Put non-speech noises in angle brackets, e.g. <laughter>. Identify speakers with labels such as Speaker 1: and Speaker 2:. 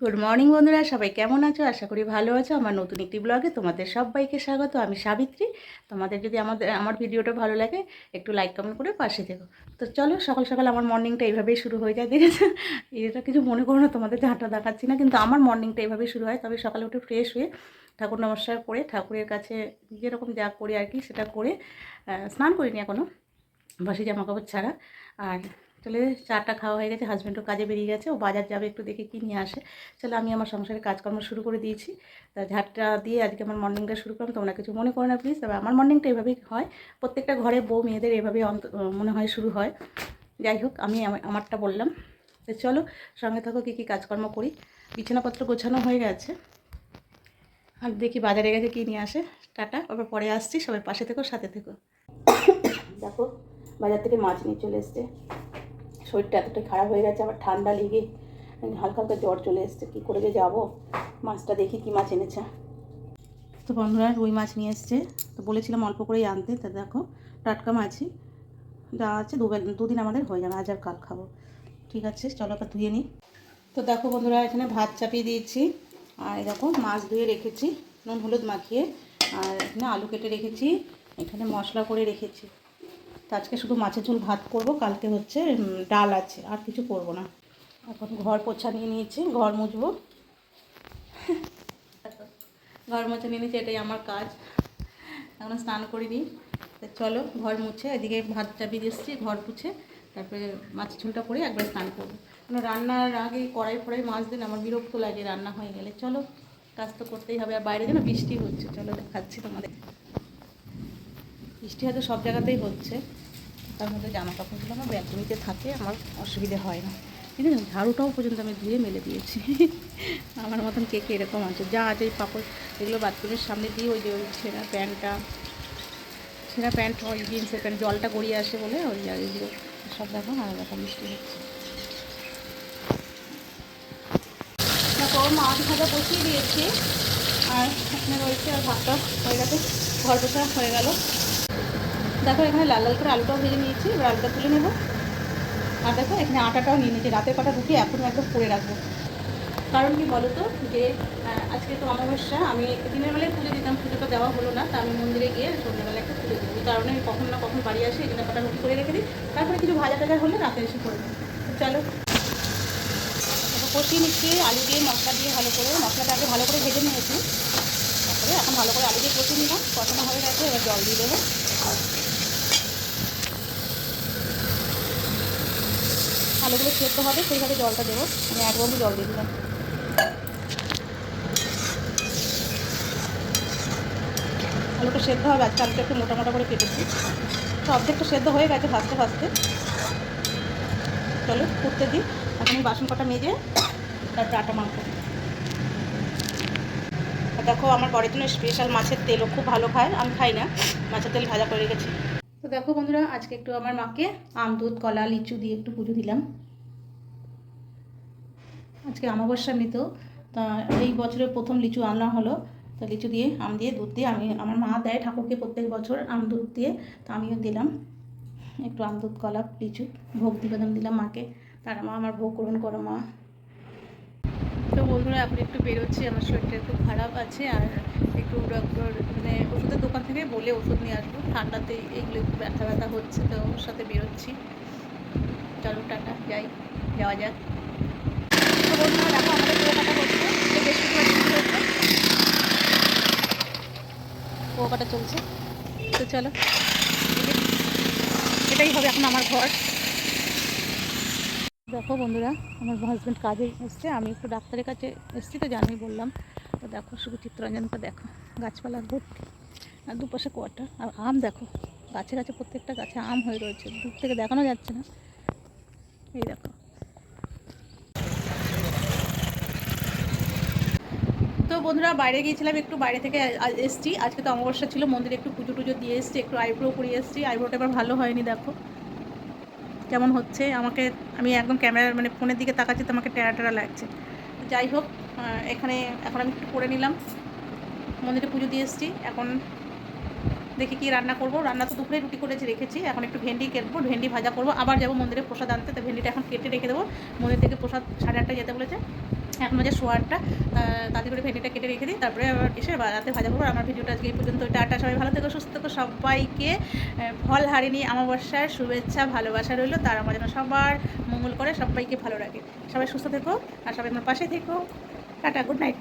Speaker 1: Good morning বন্ধুরা। সবাই কেমন আছো? আশা করি ভালো আছো। আমার নতুন একটি ব্লগে তোমাদের সবাইকে স্বাগত। আমি সাবিত্রী। তোমাদের যদি আমাদের, আমার ভিডিওটা ভালো লাগে, একটু লাইক কমেন্ট করে পাশে থেকো। তো চলো, সকাল সকাল আমার মর্নিংটা এইভাবেই শুরু হয়ে যায় দেখেছ এটা কিছু মনে করো না, তোমাদের ঝাঁটা দেখাচ্ছি না, কিন্তু আমার মর্নিংটা এইভাবেই শুরু হয়। তবে সকালে উঠে ফ্রেশ হয়ে ঠাকুর নমস্কার করে, ঠাকুরের কাছে যেরকম যা করি আর কি, সেটা করে স্নান করিনি এখনও বাসি জামা কাপড় ছাড়া। আর চলে চাটা খাওয়া হয়ে গেছে হাজব্যান্ডও কাজে বেরিয়ে গেছে, ও বাজার যাবে একটু দেখে কী নিয়ে আসে। চলো আমি আমার সংসারের কাজকর্ম শুরু করে দিয়েছি। তা ঝাড়টা দিয়ে আজকে আমার মর্নিংটা শুরু করলাম, তোমরা কিছু মনে করো না প্লিজ তবে আমার মর্নিংটা এভাবেই হয়। প্রত্যেকটা ঘরে বউ মেয়েদের এভাবেই অন্ত, মনে হয় শুরু হয়। যাই হোক, আমি আমারটা বললাম। তো চলো, সঙ্গে থাকো, কী কী কাজকর্ম করি। বিছানাপত্র গোছানো হয়ে গেছে। আর দেখি বাজারে গেছে কী নিয়ে আসে। টাটা, আবার পরে আসছি, সবাই পাশে থেকো, সাথে থেকো। দেখো, বাজার থেকে মাছ নিয়ে চলে এসছে। শরীরটা এতটাই খারাপ হয়ে গেছে, আবার ঠান্ডা লেগে হালকা হালকা জ্বর চলে এসছে, কী করে যে যাব? মাছটা দেখি কী মাছ এনেছে। তো বন্ধুরা, রুই মাছ নিয়ে এসছে। তো বলেছিলাম অল্প করেই আনতে, তা দেখো, টাটকা মাছই। যা আছে দুবেল দুদিন আমাদের হয়ে যাবে, আজ আর কাল খাব। ঠিক আছে, চলো ওটা ধুয়ে নিই। তো দেখো বন্ধুরা, এখানে ভাত চাপিয়ে দিয়েছি। আর দেখো, মাছ ধুয়ে রেখেছি, নুন, হলুদ মাখিয়ে। আর এখানে আলু কেটে রেখেছি, এখানে মশলা করে রেখেছি। তো আজকে শুধু মাছের ঝোল ভাত করব, কালকে হচ্ছে ডাল আছে, আর কিছু করব না। এখন ঘর পোছা নিয়ে নিয়েছি, ঘর মুছবো। ঘর মোছা নিয়ে নিয়েছি, এটাই আমার কাজ। এখন স্নান করিনি। তো চলো, ঘর মুছে, এদিকে ভাত চাপিয়ে দিচ্ছি ঘর পুছে, তারপরে মাছের ঝোলটা করে একবার স্নান করব। কারণ রান্নার আগে কড়াই ফড়াই মাছ দিন আমার বিরক্ত লাগে রান্না হয়ে গেলে। চলো, কাজ তো করতেই হবে, আর বাইরে যেন বৃষ্টি হচ্ছে, চলো দেখাচ্ছি তোমাদের। বৃষ্টি হয়তো সব জায়গাতেই হচ্ছে। তার মধ্যে জামা কাপড়গুলো আমার ব্যালকনিতে থাকে, আমার অসুবিধে হয় না। কিন্তু ঝাড়ুটাও পর্যন্ত আমি ধুয়ে মেলে দিয়েছি। <laughs> আমার মতন কে কে এরকম আছে? যা আছে এই পাপড় এগুলো বাথরুমের সামনে দিয়ে ওই যে ওই ছেঁড়া প্যান্টটা, ছেঁড়া প্যান্ট, ওই জিন্সের প্যান্ট, জলটা গড়িয়ে আসে বলে ওই এগুলো সব দেখো আর দেখো বৃষ্টি হচ্ছে। দেখো মাছ ভাজা বসিয়ে দিয়েছি। আর এখানে রয়েছে আর ভাতটা হয়ে গেছে ঘর বসা হয়ে গেল। দেখো, এখানে লাল লাল করে আলুটাও ভেজে নিয়েছি। এবার আলুটা তুলে নেব। আর দেখো, এখানে আটাটাও নিয়ে নিয়েছি। রাতের কটা রুটি এখন একদম করে রাখব। কারণ কি বলো তো যে আজকে তো অমাবস্যা, আমি দিনের বেলায় পুজো দিতাম পুজোটা দেওয়া হলো না, তা আমি মন্দিরে গিয়ে সন্ধ্যেবেলা একটা পুজো দিই। কারণে আমি কখন না কখন বাড়ি আসি, এই জন্য কটা রুটি করে রেখে দিই। তারপরে কিছু ভাজা টাজা হলে রাতে এসে করে চলো। কষিয়ে নিচ্ছি, আলু দিয়ে মশলা দিয়ে ভালো করে। মশলাটা আগে ভালো করে ভেজে নিয়েছি। তারপরে এখন ভালো করে আলু দিয়ে কষিয়ে নিলাম। কষানো হয়ে গেছে, এবার জল দিয়ে দেবো। আলুগুলো সেদ্ধ হবে, সেইভাবে জলটা দেবো। আমি এক বন্ধু জল দিয়ে দিলাম। আলুটা সেদ্ধ হবে আজকে আলুটা একটু মোটা মোটা করে কেটেছি। তো অর্ধেকটা সেদ্ধ হয়ে গেছে ফাস্টে ফাস্টে চলো করতে দিই। এখন এই বাসন কটা মেজে তারপরে আটা আর দেখো, আমার বরের জন্য স্পেশাল মাছের তেলও খুব ভালো খায়, আমি খাই না। মাছের তেল ভাজা করে রেখেছি। দেখো বন্ধুরা, আজকে একটু আমার মাকে আম, দুধ, কলা, লিচু দিয়ে একটু পুজো দিলাম। আজকে অমাবস্যা মৃত, তা এই বছরের প্রথম লিচু আনা হলো। তো লিচু দিয়ে, আম দিয়ে, দুধ দিয়ে, আমি, আমার মা দেয় ঠাকুরকে প্রত্যেক বছর আম, দুধ দিয়ে, তো আমিও দিলাম। একটু আম, দুধ, কলা, লিচু, ভোগ নিবেদন দিলাম মাকে। তার মা আমার ভোগ গ্রহণ করো মা। তো বন্ধুরা, এখন একটু বেরোচ্ছি, আমার শরীরটা একটু খারাপ আছে, আর ডক্টর মানে ওষুধের দোকান থেকে বলে ওষুধ নিয়ে আসব। ঠান্ডাতে এইগুলো একটু ব্যথা ব্যথা হচ্ছে তো ওর সাথে বেরোচ্ছি। চলো টাটা, যাই, যাওয়া যাক। দেখো কুয়োকাটা চলছে। তো চলো, এটাই হবে এখন আমার ঘর। দেখো বন্ধুরা, আমার হাজব্যান্ড কাজে এসছে, আমি একটু ডাক্তারের কাছে এসেছি তো জানি বললাম। তো দেখো, শুধু চিত্তরঞ্জনটা দেখো গাছপালা ভর্তি। আর দুপাশে কোয়াটা আর আম দেখো, গাছে গাছে প্রত্যেকটা গাছে আম হয়ে রয়েছে, দূর থেকে দেখানো যাচ্ছে না। এই দেখো। তো বন্ধুরা, বাইরে গিয়েছিলাম, একটু বাইরে থেকে এসছি। আজকে তো অমাবস্যা ছিল, মন্দিরে একটু পুজো টুজো দিয়ে এসছি, একটু আইব্রো করিয়ে এসছি। আইব্রোটা এবার ভালো হয়নি, দেখো। কেমন হচ্ছে? আমাকে, আমি একদম ক্যামেরার মানে ফোনের দিকে তাকাচ্ছি, তো আমাকে টেরা টেরা লাগছে। যাই হোক এখানে এখন আমি একটু করে নিলাম। মন্দিরে পুজো দিয়ে এসেছি। এখন দেখি কি রান্না করব। রান্না তো দুপুরে রুটি করেছি, রেখেছি। এখন একটু ভেন্ডি কেটবো, ভেন্ডি ভাজা করব। আবার যাব মন্দিরে প্রসাদ আনতে। তো ভেন্ডিটা এখন কেটে রেখে দেবো। মন্দির থেকে প্রসাদ সাড়ে আটটায় যেতে বলেছে। এখন বাজে সোয়ারটা তাতে করে ভেন্ডিটা কেটে রেখে দিই। তারপরে আবার এসে রাতে ভাজা করব। আমার ভিডিওটা আজকে এই পর্যন্ত। টাটা, সবাই ভালো থেকো, সুস্থ থেকো সবাইকে। ফল হারিনি আমাবস্যার শুভেচ্ছা, ভালোবাসা রইল। তার আমার যেন সবার মঙ্গল করে, সবাইকে ভালো রাখে। সবাই সুস্থ থেকো, আর সবাই আমার পাশে থেকো। Tata good night